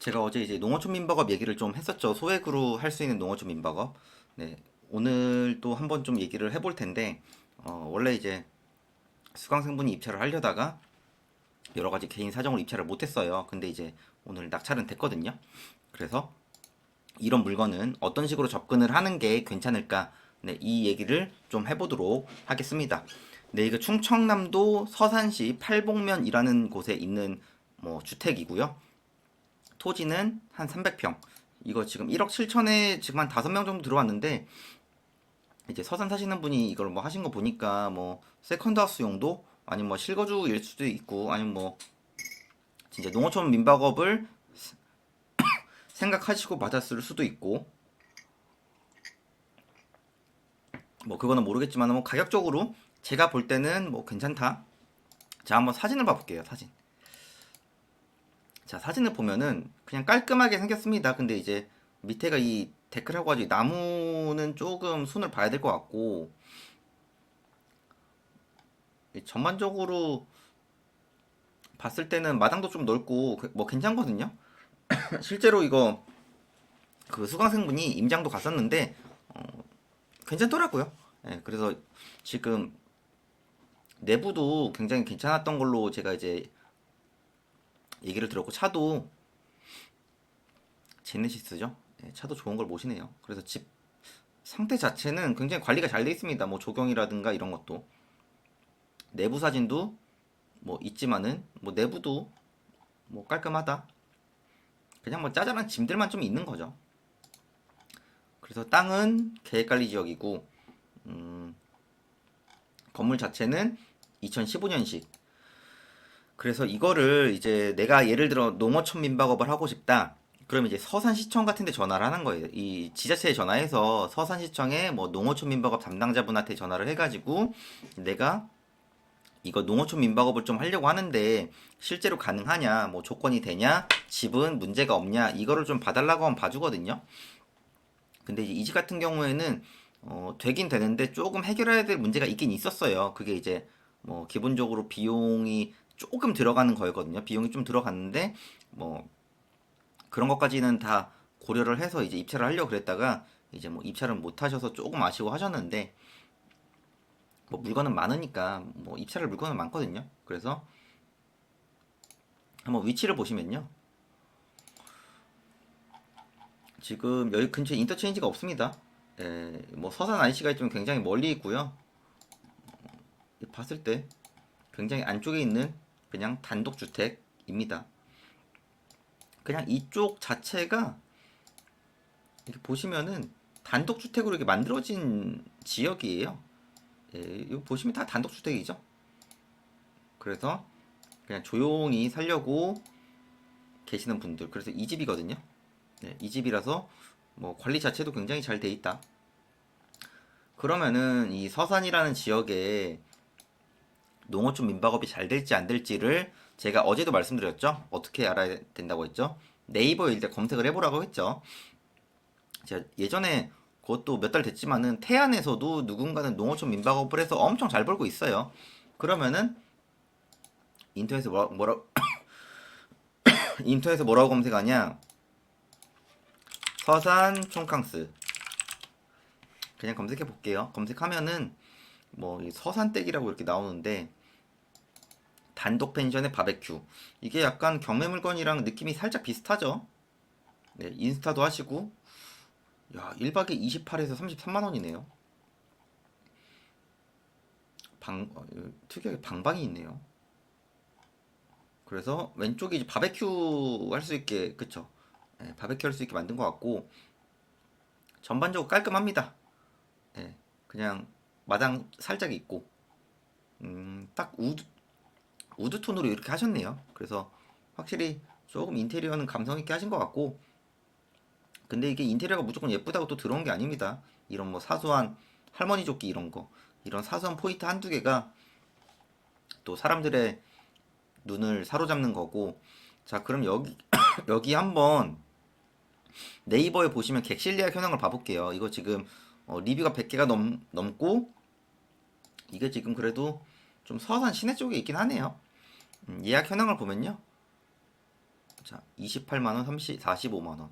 제가 어제 이제 농어촌 민박업 얘기를 좀 했었죠. 소액으로 할 수 있는 농어촌 민박업. 네. 오늘 또 한번 좀 얘기를 해볼 텐데, 어, 원래 이제 수강생분이 입찰을 하려다가 여러 가지 개인 사정으로 입찰을 못했어요. 근데 이제 오늘 낙찰은 됐거든요. 그래서 이런 물건은 어떤 식으로 접근을 하는 게 괜찮을까? 네, 이 얘기를 좀 해보도록 하겠습니다. 네, 이거 충청남도 서산시 팔복면이라는 곳에 있는 뭐 주택이고요. 토지는 한 300평. 이거 지금 1억 7천에 지금 한 5명 정도 들어왔는데 이제 서산 사시는 분이 이걸 뭐 하신 거 보니까 뭐 세컨드 하우스 용도 아니면 뭐 실거주일 수도 있고 아니면 뭐 진짜 농어촌 민박업을 생각하시고 받았을 수도 있고 뭐 그거는 모르겠지만 뭐 가격적으로 제가 볼 때는 뭐 괜찮다. 자 한번 사진을 봐볼게요. 사진. 자 사진을 보면은 그냥 깔끔하게 생겼습니다. 근데 이제 밑에가 이 데크라고 가지고 나무는 조금 손을 봐야 될 것 같고 이 전반적으로 봤을 때는 마당도 좀 넓고 그- 뭐 괜찮거든요. 실제로 이거 그 수강생분이 임장도 갔었는데 어, 괜찮더라고요. 예, 그래서 지금 내부도 굉장히 괜찮았던 걸로 제가 이제 얘기를 들었고 차도 제네시스죠. 예, 차도 좋은 걸 모시네요. 그래서 집 상태 자체는 굉장히 관리가 잘 돼 있습니다. 뭐 조경이라든가 이런 것도 내부 사진도 뭐 있지만은 뭐 내부도 뭐 깔끔하다. 그냥 뭐 짜잘한 짐들만 좀 있는 거죠. 그래서 땅은 계획관리 지역이고 음, 건물 자체는 2015년식. 그래서 이거를 이제 내가 예를 들어 농어촌 민박업을 하고 싶다. 그럼 이제 서산시청 같은 데 전화를 하는 거예요. 이 지자체에 전화해서 서산시청에 뭐 농어촌 민박업 담당자분한테 전화를 해가지고 내가 이거 농어촌 민박업을 좀 하려고 하는데 실제로 가능하냐, 뭐 조건이 되냐, 집은 문제가 없냐, 이거를 좀 봐달라고 하면 봐주거든요. 근데 이제 이 집 같은 경우에는 어, 되긴 되는데 조금 해결해야 될 문제가 있긴 있었어요. 그게 이제 뭐 기본적으로 비용이 조금 들어가는 거였거든요. 비용이 좀 들어갔는데 뭐 그런 것까지는 다 고려를 해서 이제 입찰을 하려고 그랬다가 이제 뭐 입찰을 못 하셔서 조금 아쉬워 하셨는데 뭐 물건은 많으니까 뭐 입찰할 물건은 많거든요. 그래서 한번 위치를 보시면요. 지금 여기 근처에 인터체인지가 없습니다. 예, 뭐 서산 IC가 좀 굉장히 멀리 있고요. 어, 봤을 때 굉장히 안쪽에 있는 그냥 단독 주택입니다. 그냥 이쪽 자체가 이렇게 보시면은 단독 주택으로 이렇게 만들어진 지역이에요. 예, 이거 보시면 다 단독 주택이죠. 그래서 그냥 조용히 살려고 계시는 분들 그래서 이 집이거든요. 네, 이 집이라서 뭐 관리 자체도 굉장히 잘 돼 있다. 그러면은 이 서산이라는 지역에 농어촌 민박업이 잘 될지 안 될지를 제가 어제도 말씀드렸죠. 어떻게 알아야 된다고 했죠? 네이버에 일단 검색을 해보라고 했죠. 제가 예전에 그것도 몇 달 됐지만은 태안에서도 누군가는 농어촌 민박업을 해서 엄청 잘 벌고 있어요. 그러면은 인터넷에 뭐라 뭐라 인터넷에 뭐라고 검색하냐? 서산 총캉스 그냥 검색해 볼게요. 검색하면은 뭐이 서산댁이라고 이렇게 나오는데 단독 펜션의 바베큐 이게 약간 경매 물건이랑 느낌이 살짝 비슷하죠. 네, 인스타도 하시고 야 1박에 28에서 33만 원이네요. 방 어, 특이하게 방방이 있네요. 그래서 왼쪽에 이제 바베큐 할 수 있게 그쵸? 네, 바베큐 할 수 있게 만든 것 같고 전반적으로 깔끔합니다. 예, 그냥 마당 살짝 있고 음, 딱 우드 우드 톤으로 이렇게 하셨네요. 그래서 확실히 조금 인테리어는 감성 있게 하신 것 같고 근데 이게 인테리어가 무조건 예쁘다고 또 들어온 게 아닙니다. 이런 뭐 사소한 할머니 조끼 이런 거 이런 사소한 포인트 한두 개가 또 사람들의 눈을 사로잡는 거고 자 그럼 여기 여기 한번 네이버에 보시면 객실리아 현황을 봐볼게요. 이거 지금 어, 리뷰가 100개가 넘, 넘고 이게 지금 그래도 좀 서산 시내 쪽에 있긴 하네요. 음, 예약 현황을 보면요. 자, 28만원, 30, 45만원.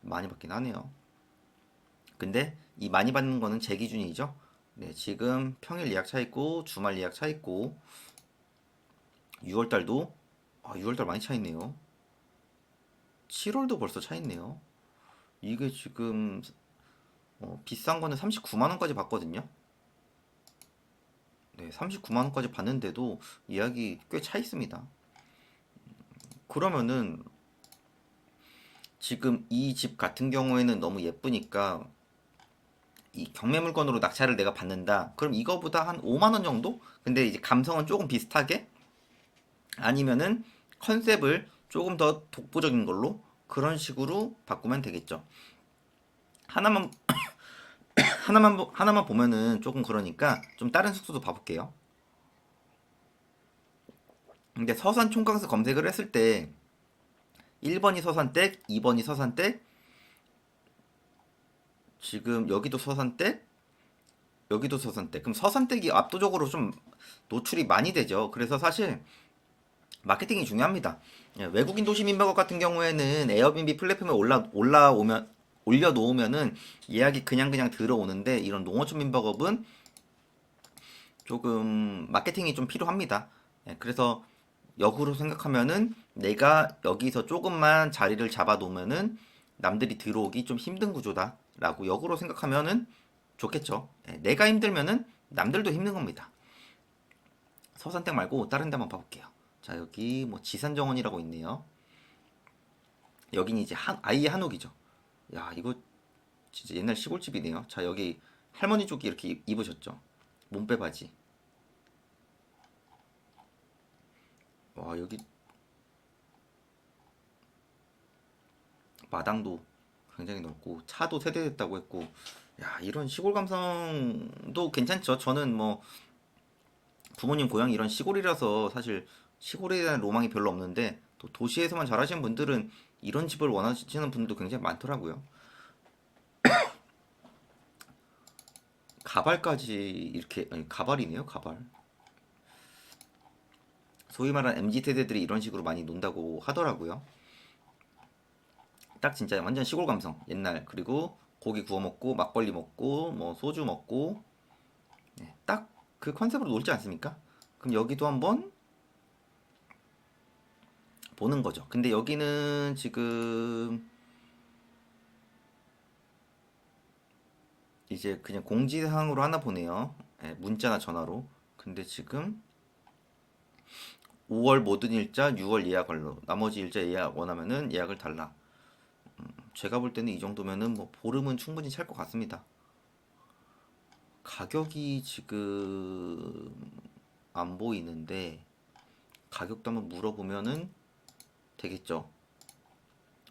많이 받긴 하네요. 근데 이 많이 받는 거는 제 기준이죠. 네, 지금 평일 예약 차 있고, 주말 예약 차 있고, 6월 달도, 아, 6월 달 많이 차 있네요. 7월도 벌써 차 있네요. 이게 지금, 어, 비싼 거는 39만 원까지 받거든요. 네, 39만 원까지 받는데도 예약이 꽤차 있습니다. 그러면은, 지금 이 집 같은 경우에는 너무 예쁘니까 이 경매 물건으로 낙찰을 내가 받는다. 그럼 이거보다 한 5만 원 정도? 근데 이제 감성은 조금 비슷하게 아니면은 컨셉을 조금 더 독보적인 걸로 그런 식으로 바꾸면 되겠죠. 하나만 하나만 보- 하나만 보면은 조금 그러니까 좀 다른 숙소도 봐볼게요. 근데 서산 총각에서 검색을 했을 때 1번이 서산댁, 2번이 서산댁, 지금 여기도 서산댁, 여기도 서산댁. 그럼 서산댁이 압도적으로 좀 노출이 많이 되죠. 그래서 사실 마케팅이 중요합니다. 예, 외국인 도시 민박업 같은 경우에는 에어비앤비 플랫폼에 올라 올라오면 올려놓으면은 예약이 그냥 그냥 들어오는데 이런 농어촌 민박업은 조금 마케팅이 좀 필요합니다. 예, 그래서 역으로 생각하면은 내가 여기서 조금만 자리를 잡아 놓으면은 남들이 들어오기 좀 힘든 구조다라고 역으로 생각하면은 좋겠죠. 예, 내가 힘들면은 남들도 힘든 겁니다. 서산댁 말고 다른 데 한번 봐볼게요. 자 여기 뭐 지산정원이라고 있네요. 여긴 이제 한 아이의 한옥이죠. 야 이거 진짜 옛날 시골집이네요. 자 여기 할머니 쪽이 이렇게 입- 입으셨죠. 몸빼 바지. 와 여기 마당도 굉장히 넓고 차도 세대됐다고 했고 야 이런 시골 감성도 괜찮죠. 저는 뭐 부모님 고향이 이런 시골이라서 사실 시골에 대한 로망이 별로 없는데 또 도시에서만 자라시는 분들은 이런 집을 원하시는 분들도 굉장히 많더라고요. 가발까지 이렇게 아니 가발이네요 가발. 소위 말하는 MZ 세대들이 이런 식으로 많이 논다고 하더라고요. 딱 진짜 완전 시골 감성 옛날 그리고 고기 구워 먹고 막걸리 먹고 뭐 소주 먹고 네, 딱그 컨셉으로 놀지 않습니까? 그럼 여기도 한번 보는 거죠. 근데 여기는 지금 이제 그냥 공지사항으로 하나 보네요. 예, 문자나 전화로. 근데 지금 5월 모든 일자 6월 예약 완료. 나머지 일자 예약 원하면은 예약을 달라. 제가 볼 때는 이 정도면은 뭐 보름은 충분히 찰 것 같습니다. 가격이 지금 안 보이는데 가격도 한번 물어보면은 되겠죠.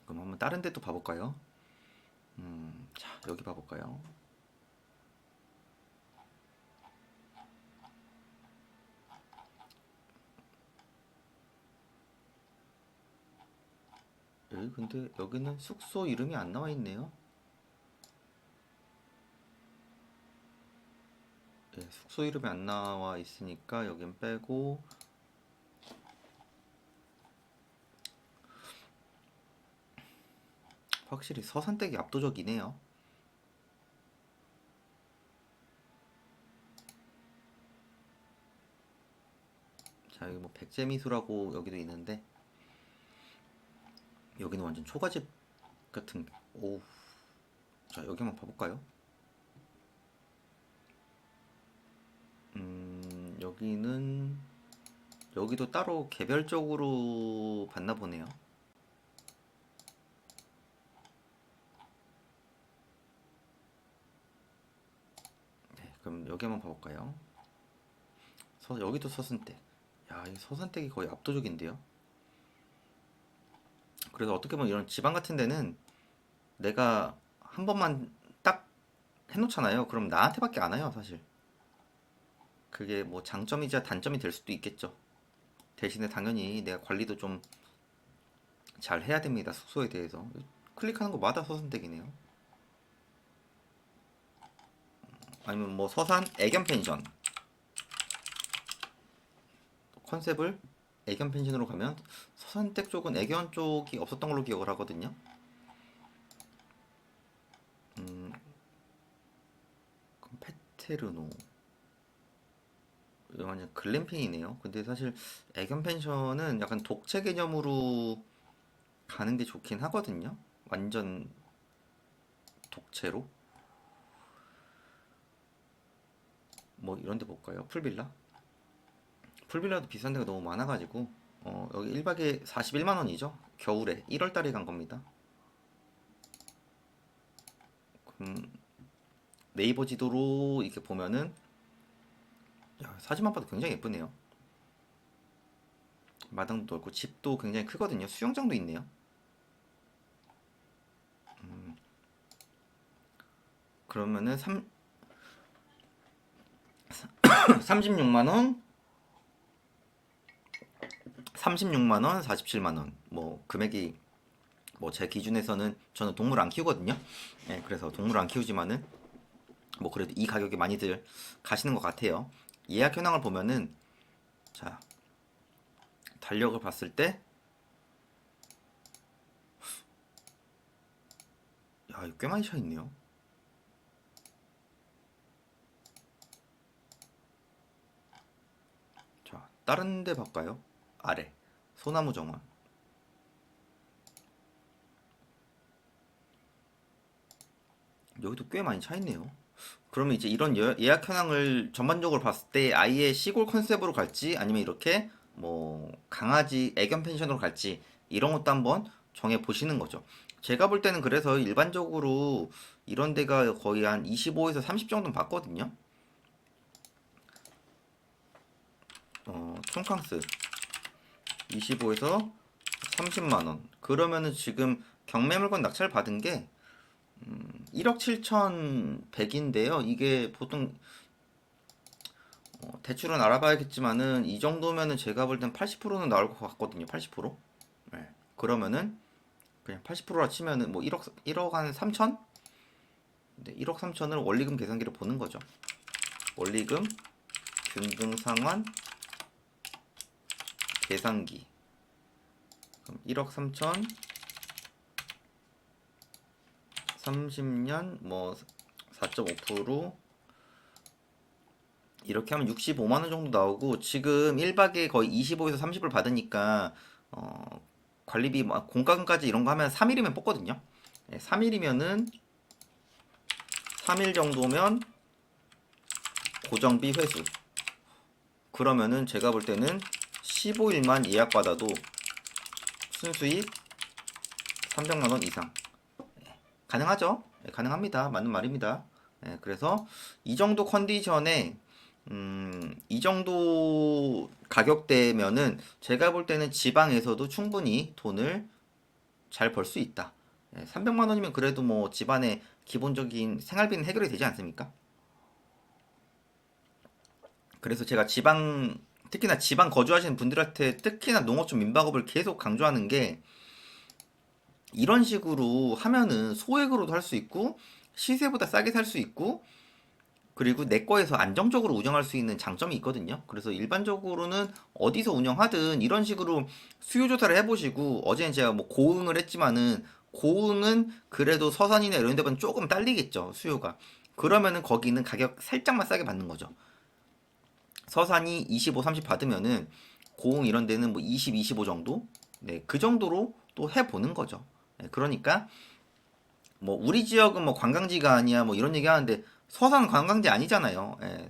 그럼 한번 다른 데도 봐볼까요? 음, 자 여기 봐볼까요? 여기 근데 여기는 숙소 이름이 안 나와 있네요. 예, 숙소 이름이 안 나와 있으니까 여긴 빼고 확실히 서산댁이 압도적이네요. 자 여기 뭐 백제미술하고 여기도 있는데 여기는 완전 초가집 같은 오. 자 여기 한번 봐볼까요? 음 여기는 여기도 따로 개별적으로 봤나 보네요. 네, 그럼 여기 한번 봐볼까요? 서, 여기도 서산댁. 야, 이 서산댁이 거의 압도적인데요. 그래서 어떻게 보면 이런 지방 같은 데는 내가 한 번만 딱 해놓잖아요. 그럼 나한테밖에 안 와요, 사실. 그게 뭐 장점이자 단점이 될 수도 있겠죠. 대신에 당연히 내가 관리도 좀 잘 해야 됩니다. 숙소에 대해서. 클릭하는 거마다 서산댁이네요. 아니면 뭐 서산 애견 펜션 컨셉을 애견 펜션으로 가면 서산댁 쪽은 애견 쪽이 없었던 걸로 기억을 하거든요. 음, 그럼 페테르노. 완전 글램핑이네요. 근데 사실 애견 펜션은 약간 독채 개념으로 가는 게 좋긴 하거든요. 완전 독채로. 뭐 이런 데 볼까요? 풀빌라? 풀빌라도 비싼 데가 너무 많아가지고 어, 여기 1박에 41만 원이죠. 겨울에 1월 달에 간 겁니다. 그럼 네이버 지도로 이렇게 보면은 야, 사진만 봐도 굉장히 예쁘네요. 마당도 넓고 집도 굉장히 크거든요. 수영장도 있네요. 음, 그러면은 3 36만 원 36만 원, 47만 원. 뭐 금액이 뭐 제 기준에서는 저는 동물 안 키우거든요. 예, 그래서 동물 안 키우지만은 뭐 그래도 이 가격에 많이들 가시는 것 같아요. 예약 현황을 보면은 자 달력을 봤을 때 야, 꽤 많이 차 있네요. 자, 다른 데 볼까요? 아래. 소나무 정원. 여기도 꽤 많이 차 있네요. 그러면 이제 이런 여- 예약 현황을 전반적으로 봤을 때 아예 시골 컨셉으로 갈지 아니면 이렇게 뭐 강아지 애견 펜션으로 갈지 이런 것도 한번 정해 보시는 거죠. 제가 볼 때는 그래서 일반적으로 이런 데가 거의 한 25에서 30 정도는 받거든요. 어, 총캉스 25에서 30만 원. 그러면은 지금 경매물건 낙찰 받은 게 음, 1억 7,100인데요. 이게 보통 어, 대출은 알아봐야겠지만은 이 정도면은 제가 볼 땐 80%는 나올 것 같거든요. 80%. 네. 그러면은 그냥 80%라 치면은 뭐 1억 1억 한 3천? 네, 1억 3천을 원리금 계산기로 보는 거죠. 원리금 균등 상환 계산기. 그럼 1억 3천 30년 뭐 4.5% 이렇게 하면 65만 원 정도 나오고 지금 1박에 거의 25에서 30을 받으니까 어 관리비 뭐 공과금까지 이런 거 하면 3일이면 뽑거든요. 3일이면은 3일 정도면 고정비 회수. 그러면은 제가 볼 때는 15일만 예약 받아도 순수익 300만 원 이상. 가능하죠? 예, 가능합니다. 맞는 말입니다. 예, 그래서 이 정도 컨디션에 음, 이 정도 가격대면은 제가 볼 때는 지방에서도 충분히 돈을 잘 벌 수 있다. 예, 300만 원이면 그래도 뭐 집안의 기본적인 생활비는 해결이 되지 않습니까? 그래서 제가 지방 특히나 지방 거주하시는 분들한테 특히나 농어촌 민박업을 계속 강조하는 게 이런 식으로 하면은 소액으로도 할 수 있고 시세보다 싸게 살 수 있고 그리고 내 거에서 안정적으로 운영할 수 있는 장점이 있거든요. 그래서 일반적으로는 어디서 운영하든 이런 식으로 수요 조사를 해보시고 어제는 제가 뭐 고흥을 했지만은 고흥은 그래도 서산이나 이런 데보다 조금 딸리겠죠 수요가. 그러면은 거기는 가격 살짝만 싸게 받는 거죠. 서산이 25, 30 받으면은 고흥 이런 데는 뭐 20, 25 정도? 네, 그 정도로 또 해보는 거죠. 네, 그러니까 뭐 우리 지역은 뭐 관광지가 아니야 뭐 이런 얘기 하는데 서산 관광지 아니잖아요. 예.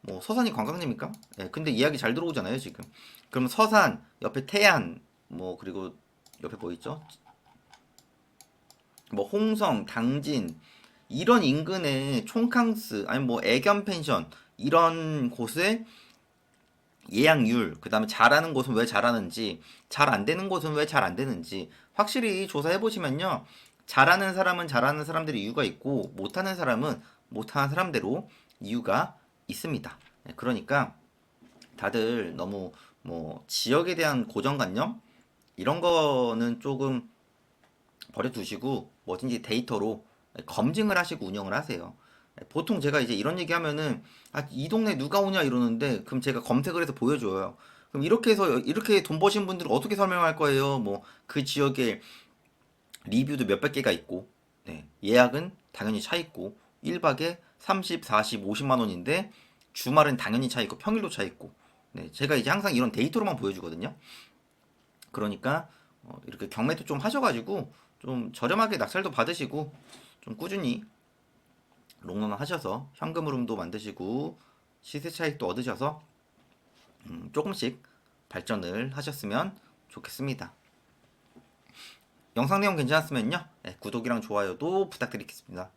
뭐 서산이 관광지입니까? 예. 근데 이야기 잘 들어오잖아요 지금. 그럼 서산 옆에 태안 뭐 그리고 옆에 뭐 있죠? 뭐 홍성, 당진 이런 인근에 총캉스 아니 뭐 애견 펜션 이런 곳에 예약률, 그 다음에 잘하는 곳은 왜 잘하는지, 잘 안 되는 곳은 왜 잘 안 되는지, 확실히 조사해 보시면요. 잘하는 사람은 잘하는 사람들의 이유가 있고, 못하는 사람은 못하는 사람대로 이유가 있습니다. 네, 그러니까 다들 너무 뭐 지역에 대한 고정관념 이런 거는 조금 버려두시고 뭐든지 데이터로 검증을 하시고 운영을 하세요. 보통 제가 이제 이런 얘기 하면은 아, 이 동네 누가 오냐 이러는데 그럼 제가 검색을 해서 보여줘요. 그럼 이렇게 해서 이렇게 돈 버신 분들은 어떻게 설명할 거예요? 뭐 그 지역에 리뷰도 몇백 개가 있고 네, 예약은 당연히 차 있고 1박에 30, 40, 50만 원인데 주말은 당연히 차 있고 평일도 차 있고 네, 제가 이제 항상 이런 데이터로만 보여주거든요. 그러니까 어, 이렇게 경매도 좀 하셔가지고 좀 저렴하게 낙찰도 받으시고 좀 꾸준히 롱런 하셔서 현금 흐름도 만드시고 시세 차익도 얻으셔서 음, 조금씩 발전을 하셨으면 좋겠습니다. 영상 내용 괜찮았으면요 네, 구독이랑 좋아요도 부탁드리겠습니다.